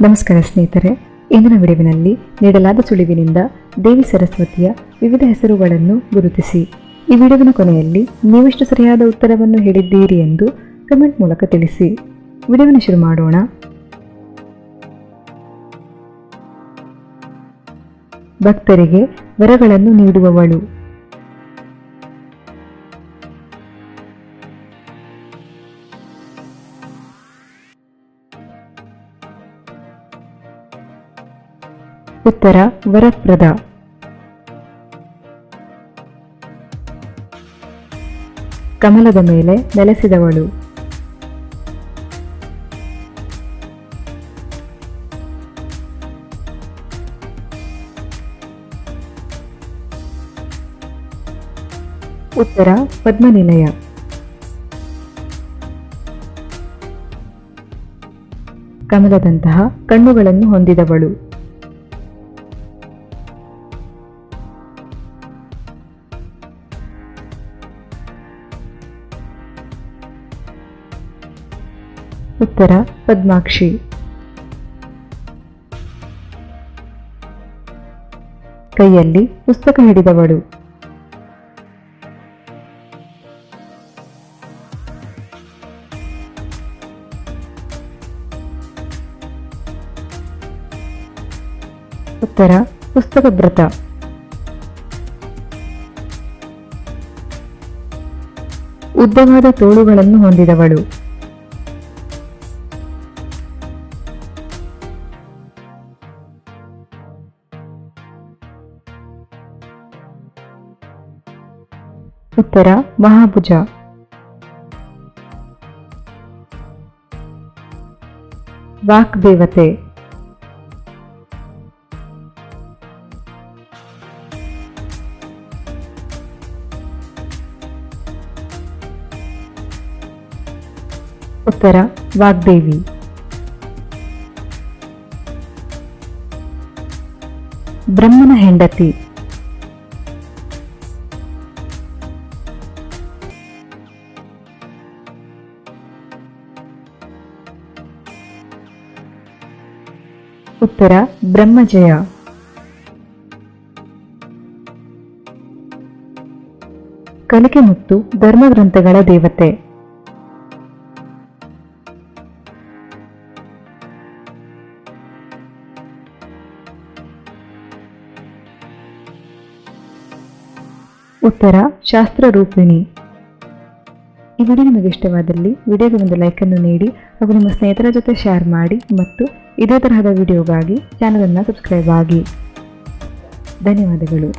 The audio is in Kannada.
ನಮಸ್ಕಾರ ಸ್ನೇಹಿತರೆ, ಇಂದಿನ ವಿಡಿಯೋವಿನಲ್ಲಿ ನೀಡಲಾದ ಸುಳಿವಿನಿಂದ ದೇವಿ ಸರಸ್ವತಿಯ ವಿವಿಧ ಹೆಸರುಗಳನ್ನು ಗುರುತಿಸಿ. ಈ ವಿಡಿಯೋವಿನ ಕೊನೆಯಲ್ಲಿ ನೀವೆಷ್ಟು ಸರಿಯಾದ ಉತ್ತರವನ್ನು ಹೇಳಿದ್ದೀರಿ ಎಂದು ಕಮೆಂಟ್ ಮೂಲಕ ತಿಳಿಸಿ. ವಿಡಿಯೋವನ್ನು ಶುರು ಮಾಡೋಣ. ಭಕ್ತರಿಗೆ ವರಗಳನ್ನು ನೀಡುವವಳು. ಉತ್ತರ ವರಪ್ರದ. ಕಮಲದ ಮೇಲೆ ನೆಲೆಸಿದವಳು. ಉತ್ತರ ಪದ್ಮನಿಲಯ. ಕಮಲದಂತಹ ಕಣ್ಣುಗಳನ್ನು ಹೊಂದಿದವಳು. ಉತ್ತರ ಪದ್ಮಾಕ್ಷಿ. ಕೈಯಲ್ಲಿ ಪುಸ್ತಕ ಹಿಡಿದವಳು. ಉತ್ತರ ಪುಸ್ತಕ ವ್ರತ. ಉದ್ದವಾದ ತೋಳುಗಳನ್ನು ಹೊಂದಿದವಳು. ಉತ್ತರ ಮಹಾಭುಜ ವಾಕ್ದೇವತೆ ಉತ್ತರ ವಾಗ್ದೇವಿ ಬ್ರಹ್ಮನ ಹೆಂಡತಿ ಉತ್ತರ ಬ್ರಹ್ಮಜಯ ಕಲಿಕೆ ಮತ್ತು ಧರ್ಮಗ್ರಂಥಗಳ ದೇವತೆ. ಉತ್ತರ ಶಾಸ್ತ್ರ ರೂಪಿಣಿ. ಈ ವಿಡಿಯೋ ನಿಮಗೆ ಇಷ್ಟವಾದಲ್ಲಿ ವಿಡಿಯೋಗೆ ಒಂದು ಲೈಕನ್ನು ನೀಡಿ ಹಾಗೂ ನಿಮ್ಮ ಸ್ನೇಹಿತರ ಜೊತೆ ಶೇರ್ ಮಾಡಿ ಮತ್ತು ಇದೇ ತರಹದ ವಿಡಿಯೋಗಾಗಿ ಚಾನಲನ್ನು ಸಬ್ಸ್ಕ್ರೈಬ್ ಆಗಿ. ಧನ್ಯವಾದಗಳು.